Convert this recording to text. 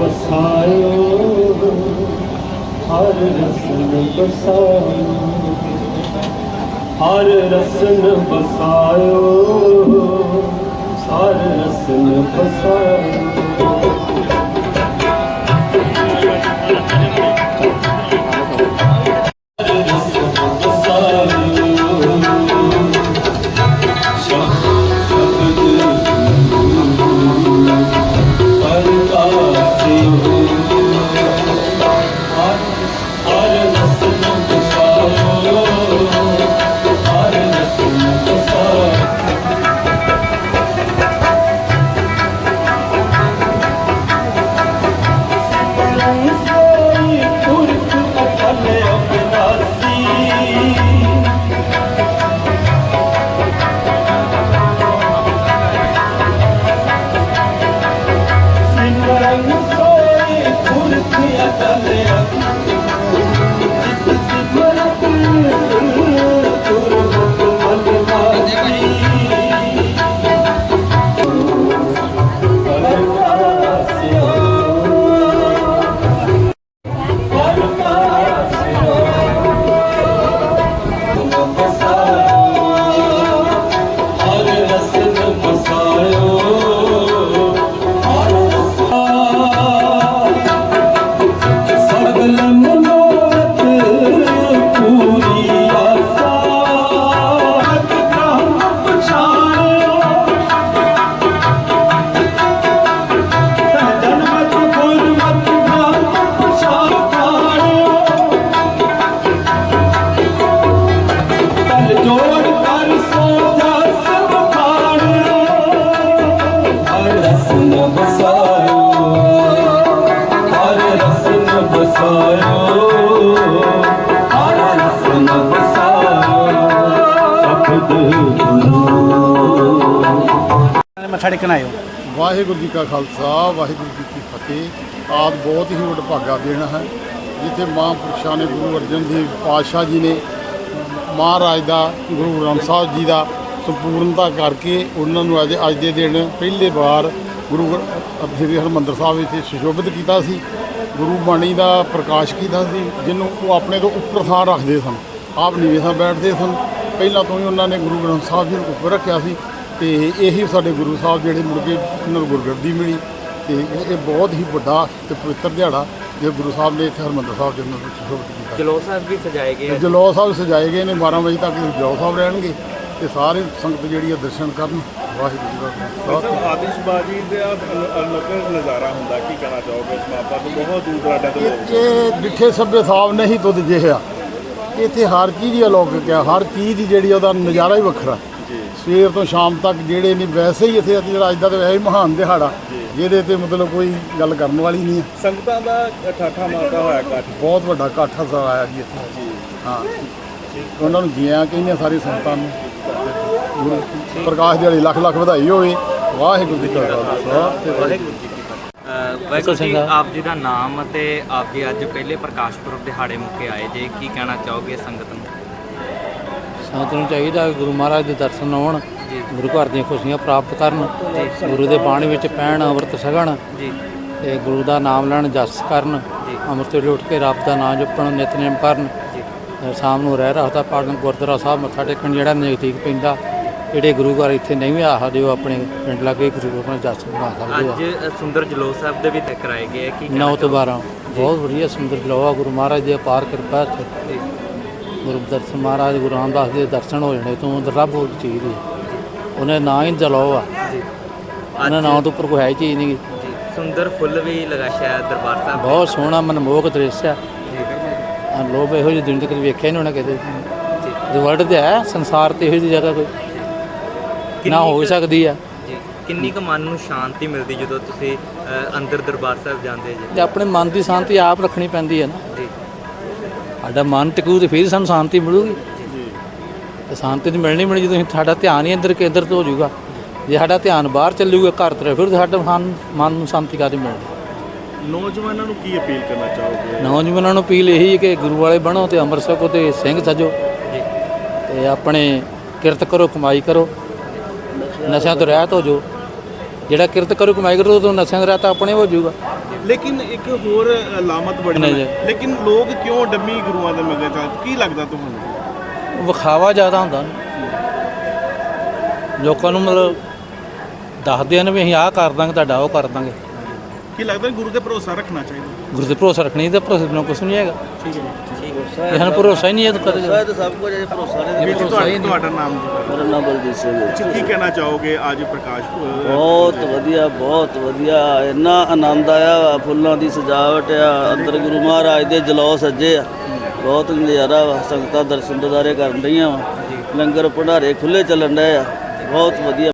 ਬਸਾਇਓ ਹਰ ਰਸਨ ਬਸਾਇਓ ਹਰ ਰਸਨ ਬਸਾਇਓ ਹਰ ਰਸਨ ਬਸਾਇਓ। ਰਸਨ ਬਸਾਇਓ ਹਰ ਰਸਨ ਬਸਾਇਓ ਹਰ ਰਸਨ ਬਸਾਇਓ ਸਬਦ ਮੱਥਾ ਟੇਕਣ ਆਇਓ ਵਾਹਿਗੁਰੂ ਜੀ ਕਾ ਖਾਲਸਾ, ਵਾਹਿਗੁਰੂ ਜੀ ਕੀ ਫਤਿਹ। ਆਦ ਬਹੁਤ ਹੀ ਵਡਭਾਗਾ ਦਿਨ ਹੈ, ਜਿੱਥੇ ਮਹਾਂਪੁਰਸ਼ਾਂ ਨੇ ਗੁਰੂ ਅਰਜਨ ਦੇਵ ਪਾਤਸ਼ਾਹ ਜੀ ਨੇ, ਮਹਾਰਾਜ ਦਾ, ਗੁਰੂ ਗ੍ਰੰਥ ਸਾਹਿਬ ਜੀ ਦਾ ਸੰਪੂਰਨਤਾ ਕਰਕੇ ਉਹਨਾਂ ਨੂੰ ਅੱਜ ਅੱਜ ਦੇ ਦਿਨ ਪਹਿਲੇ ਵਾਰ ਗੁਰੂ ਗ੍ਰ- ਸ੍ਰੀ ਹਰਿਮੰਦਰ ਸਾਹਿਬ ਵਿੱਚ ਸੁਸ਼ੋਭਿਤ ਕੀਤਾ ਸੀ। ਗੁਰੂ ਬਾਣੀ ਦਾ ਪ੍ਰਕਾਸ਼ ਕੀਤਾ ਸੀ ਜਿਹਨੂੰ ਉਹ ਆਪਣੇ ਤੋਂ ਉੱਪਰ ਥਾਂ ਰੱਖਦੇ ਸਨ। ਆਪ ਨੀਵੇਂ ਥਾਂ ਬੈਠਦੇ ਸਨ। ਪਹਿਲਾਂ ਤੋਂ ਹੀ ਉਹਨਾਂ ਨੇ ਗੁਰੂ ਗ੍ਰੰਥ ਸਾਹਿਬ ਜੀ ਨੂੰ ਉੱਪਰ ਰੱਖਿਆ ਸੀ ਤੇ ਇਹੀ ਸਾਡੇ ਗੁਰੂ ਸਾਹਿਬ ਜਿਹੜੇ ਮੁੜ ਕੇ ਉਹਨਾਂ ਨੂੰ ਗੁਰਗੱਦੀ ਮਿਲੀ ਤੇ ਇਹ ਬਹੁਤ ਹੀ ਵੱਡਾ ਤੇ ਪਵਿੱਤਰ ਦਿਹਾੜਾ ਜੋ ਗੁਰੂ ਸਾਹਿਬ ਨੇ ਇੱਥੇ ਹਰਿਮੰਦਰ ਸਾਹਿਬ ਜੀ ਨੂੰ ਸੁਸ਼ੋਭਿਤ ਕੀਤਾ। ਜਲੌ ਸਾਹਿਬ ਵੀ ਸਜਾਏ ਗਏ ਆ। ਜਲੌ ਸਾਹਿਬ ਸਜਾਏ ਗਏ ਨੇ। 12 ਵਜੇ ਤੱਕ ਜਲੌ ਸਾਹਿਬ ਰਹਿਣਗੇ ਤੇ ਸਾਰੇ ਸੰਗਤ ਜਿਹੜੀ ਆ ਦਰਸ਼ਨ ਕਰਨ। ਵਾਹਿਗੁਰੂ ਜੀ ਦਾ ਖਾਲਸਾ। ਸਭ ਆਤਿਸ਼ਬਾਜ਼ੀ ਦਾ ਅਲੱਗ ਨਜ਼ਾਰਾ ਹੁੰਦਾ ਕੀ ਕਹਿਣਾ ਚਾਹੋਗੇ ਇਸ ਮਾਪਾ ਤੋਂ? ਬਹੁਤ ਦੂਰ ਦਰਾਡੇ ਤੋਂ ਲੋਕ ਇਹ ਇਹ ਡਿੱਠੇ ਸਭੇ ਸਾਹਿਬ ਨਹੀਂ ਤੁਧ ਜਿਹਾ। ਇੱਥੇ ਹਰ ਚੀਜ਼ ਹੀ ਅਲੌਕਿਕ ਆ ਹਰ ਚੀਜ਼ ਦੀ ਜਿਹੜੀ ਉਹਦਾ ਨਜ਼ਾਰਾ ਹੀ ਵੱਖਰਾ। ਸਵੇਰ ਤੋਂ ਸ਼ਾਮ ਤੱਕ ਜਿਹੜੇ ਨੇ ਵੈਸੇ ਹੀ ਇੱਥੇ ਜਿਹੜਾ ਅੱਜ ਦਾ ਤਾਂ ਵੈਸੇ ਹੀ ਮਹਾਨ ਦਿਹਾੜਾ। ਜਿਹਦੇ ਤੇ ਮਤਲਬ ਕੋਈ ਗੱਲ ਕਰਨ ਵਾਲੀ ਨਹੀਂ ਹੈ ਸੰਗਤਾਂ ਦਾ ਠਾਠਾ ਮਾਰਦਾ ਹੋਇਆ ਇਕੱਠ। ਬਹੁਤ ਵੱਡਾ ਇਕੱਠ ਆਇਆ ਜੀ ਇੱਥੇ। ਹਾਂ। ਉਹਨਾਂ ਨੂੰ ਜੀਆਂ ਕਹਿੰਦੇ ਸਾਰੀ ਸੰਗਤਾਂ ਨੂੰ। ਗੁਰੂ ਪ੍ਰਕਾਸ਼ ਦਿਹਾੜੀ ਲੱਖ ਲੱਖ ਵਧਾਈ ਹੋਵੇ ਵਾਹਿਗੁਰੂ ਜੀ ਕਾ ਖਾਲਸਾ ਤੇ ਵਾਹਿਗੁਰੂ ਜੀ ਕੀ ਫਤਿਹ। ਅ, ਵਾਹਿਗੁਰੂ ਜੀ ਆਪ ਜੀ ਦਾ ਨਾਮ ਅਤੇ ਆਪ ਜੀ ਅੱਜ ਪਹਿਲੇ ਪ੍ਰਕਾਸ਼ ਪੁਰਬ ਦਿਹਾੜੇ ਮੌਕੇ ਆਏ ਜੇ ਕੀ ਕਹਿਣਾ ਚਾਹੋਗੇ ਸੰਗਤ ਨੂੰ ਸੰਗਤ ਨੂੰ ਚਾਹੀਦਾ ਗੁਰੂ ਮਹਾਰਾਜ ਦੇ ਦਰਸ਼ਨ ਆਉਣ। ਗੁਰੂ ਘਰ ਦੀਆਂ ਖੁਸ਼ੀਆਂ ਪ੍ਰਾਪਤ ਕਰਨ ਗੁਰੂ ਦੇ ਬਾਣੀ ਵਿੱਚ ਪੈਣ ਅੰਮ੍ਰਿਤ ਛਕਣ ਜੀ ਤੇ ਗੁਰੂ ਦਾ ਨਾਮ ਲੈਣ ਜਸ ਕਰਨ। ਅੰਮ੍ਰਿਤ ਵੇਲੇ ਉੱਠ ਕੇ ਰੱਬ ਦਾ ਨਾਮ ਜਪਣ ਨਿਤਨੇਮ ਕਰਨ ਸ਼ਾਮ ਨੂੰ ਰਹਿ ਰਹਾ ਪਾਠਨ ਗੁਰਦੁਆਰਾ ਸਾਹਿਬ ਮੱਥਾ ਟੇਕਣ ਜਿਹੜਾ ਨਜ਼ਦੀਕ ਪੈਂਦਾ ਜਿਹੜੇ ਗੁਰੂ ਘਰ ਇੱਥੇ ਨਹੀਂ ਆ ਸਕਦੇ ਉਹ ਆਪਣੇ ਪਿੰਡ ਲਾਗੇ ਗੁਰੂ ਘਰ ਜਸ ਬਣਾ ਸਕਦੇ ਅੱਜ ਅ, ਸੁੰਦਰ ਜਲੌ ਸਾਹਿਬ ਦੇ ਵੀ ਤੇ ਕਰਾਏ ਗਏ ਆ ਕੀ ਕਹਿਣਾ 9 ਤੋਂ 12 ਬਹੁਤ ਵਧੀਆ ਸੁੰਦਰ ਜਲੋਆ ਗੁਰੂ ਮਹਾਰਾਜ ਦੀ ਅਪਾਰ ਕਿਰਪਾ ਇੱਥੇ। ਜੀ। ਗੁਰੂ ਦਰਸ਼ਨ ਮਹਾਰਾਜ ਗੁਰੂ ਰਾਮਦਾਸ ਦੇ ਦਰਸ਼ਨ ਹੋ ਜਾਣੇ ਤੋਂ ਰੱਬ ਹੋਰ ਚੀਜ਼ ਦੀ। ਉਹਨੇ ਨਾਂ ਹੀ ਜਲੋ ਆ। ਜੀ। ਉਹਨਾਂ ਨਾਂ ਤੋਂ ਉੱਪਰ ਕੋਈ ਹੈ ਹੀ ਚੀਜ਼ ਨਹੀਂ। ਜੀ ਸੁੰਦਰ ਫੁੱਲ ਵੀ ਲਗਾ ਸ਼ਾਇਦ ਦਰਬਾਰ ਸਾਹਿਬ। ਦੇ। ਬਹੁਤ ਸੋਹਣਾ ਮਨਮੋਹਕ ਦ੍ਰਿਸ਼ ਆ। ਜੀ। ਆ ਲੋਭ ਇਹੋ ਜਿਹੀ ਦੁਨੀਆ ਤੇ ਕਦੇ ਵੇਖਿਆ ਨਹੀਂ ਹੋਣਾ ਕਿਤੇ ਜੀ। ਜੋ ਵਰਲਡ ਤੇ ਹੈ ਸੰਸਾਰ ਤੇ ਇਹੋ ਜਿਹੀ ਜਗ੍ਹਾ ਕੋਈ। ਨਾ ਹੋ ਕੁ- ਸਕਦੀ ਆ। ਜੀ ਕਿੰਨੀ ਕੁ ਮਨ ਨੂੰ ਸ਼ਾਂਤੀ ਮਿਲਦੀ ਜਦੋਂ ਤੁਸੀਂ ਅ, ਅੰਦਰ ਦਰਬਾਰ ਸਾਹਿਬ ਜਾਂਦੇ ਜੀ? ਤੇ ਆਪਣੇ ਮਨ ਦੀ ਸ਼ਾਂਤੀ ਆਪ ਰੱਖਣੀ ਪੈਂਦੀ ਹੈ ਨਾ। ਜੀ। ਸਾਡਾ ਮਨ ਟਿਕੂ ਤੇ ਫਿਰ ਸਾਨੂੰ ਸ਼ਾਂਤੀ ਮਿਲੂਗੀ। ਤੇ ਸ਼ਾਂਤੀ ਨਹੀਂ ਮਿਲਣੀ ਮਿਲਣੀ ਜਦੋਂ ਅਸੀਂ- ਸਾਡਾ ਧਿਆਨ ਹੀ ਅੰਦਰ ਕੇਂਦਰਿਤ ਹੋ ਜਾਊਗਾ। ਜੇ ਸਾਡਾ ਧਿਆਨ ਬਾਹਰ ਚੱਲੂਗਾ ਘਰ ਤਰਫ ਫਿਰ ਸਾਡਾ ਮਨ ਮਨ ਨੂੰ ਸ਼ਾਂਤੀ ਕਾਦੀ ਮਿਲਣੀ? ਨੌਜਵਾਨਾਂ ਨੂੰ ਕੀ ਅਪੀਲ ਕਰਨਾ ਚਾਹੋਗੇ? ਨੌਜਵਾਨਾਂ ਨੂੰ ਅਪੀਲ ਇਹੀ ਹੈ ਕਿ ਗੁਰੂ ਵਾਲੇ ਬਣੋ ਤੇ ਅੰਮ੍ਰਿਤ ਛਕੋ ਤੇ ਸਿੰਘ ਸਜੋ। ਜੀ। ਤੇ ਆਪਣੇ ਕਿਰਤ ਕਰੋ ਕਮਾਈ ਕਰੋ। ਨਸ਼ਿਆਂ ਤੋਂ ਰਹਿਤ ਹੋ ਜਾਓ। ਜਿਹੜਾ ਕਿਰਤ ਕਰੂ ਕਮਾਈ ਕਰੂ ਤਾਂ ਨਸ਼ਿਆਂ ਤੋਂ ਰਹਿਤ ਆਪਣੇ ਹੋ ਜਾਊਗਾ। ਲੇਕਿਨ ਇੱਕ ਹੋਰ ਲਾਮਤ ਜੀ। ਹੈ। ਲੇਕਿਨ ਲੋਕ ਕਿਉਂ ਡੰਮੀ ਗੁਰੂਆਂ ਦੇ ਮਗਰ ਚੱਲ ਕੀ ਲੱਗਦਾ ਤੁਹਾਨੂੰ? ਵਿਖਾਵਾ ਜ਼ਿਆਦਾ ਹੁੰਦਾ ਲੋਕਾਂ ਨੂੰ ਮਤਲਬ ਦੱਸਦੇ ਨੇ ਵੀ ਅਸੀਂ ਆਹ ਕਰ ਦਾਂਗੇ ਤੁਹਾਡਾ ਉਹ ਕਰ ਦਾਂਗੇ। ਕੀ ਲੱਗਦਾ ਗੁਰੂ ਤੇ ਭਰੋਸਾ ਰੱਖਣਾ ਚਾਹੀਦਾ? ਗੁਰੂ ਤੇ ਭਰੋਸਾ ਰੱਖਣੀ ਤੇ ਭਰੋਸੇ ਬਿਨਾਂ ਕੁਝ ਨਹੀਂ ਹੈਗਾ। ਠੀਕ ਹੈ ਇਹ ਸਾਨੂੰ ਭਰੋਸਾ ਹੀ ਨਹੀਂ ਹੈ ਤਾਂ ਕਦੇ ਸ਼ਾਇਦ ਸਭ ਕੁਝ ਇਹ ਭਰੋਸਾ ਨਹੀਂ ਜੀ ਤੁਹਾਡਾ ਤੁਹਾਡਾ ਨਾਮ ਜੀ। ਮੇਰਾ ਨਾਮ ਬਲਜੀਤ ਸਿੰਘ ਹੈ। ਜੀ, ਕੀ ਕਹਿਣਾ ਚਾਹੋਗੇ ਅੱਜ ਪ੍ਰਕਾਸ਼? ਬਹੁਤ ਵਧੀਆ ਬਹੁਤ ਵਧੀਆ। ਇੰਨਾ ਆਨੰਦ ਆਇਆ ਵਾ, ਫੁੱਲਾਂ ਦੀ ਸਜਾਵਟ ਆ। ਅੰਦਰ ਗੁਰੂ ਮਹਾਰਾਜ ਦੇ ਜਲੌ ਸੱਜੇ ਆ। ਬਹੁਤ ਨਜ਼ਾਰਾ ਵਾ ਸੰਗਤਾਂ ਦਰਸ਼ਨ ਦਿਦਾਰੇ ਕਰਨ ਰਹੀਆਂ ਵਾ। ਲੰਗਰ ਭੰਡਾਰੇ ਖੁੱਲੇ ਚੱਲਣ ਡਏ ਆ। ਬਹੁਤ ਵਧੀਆ।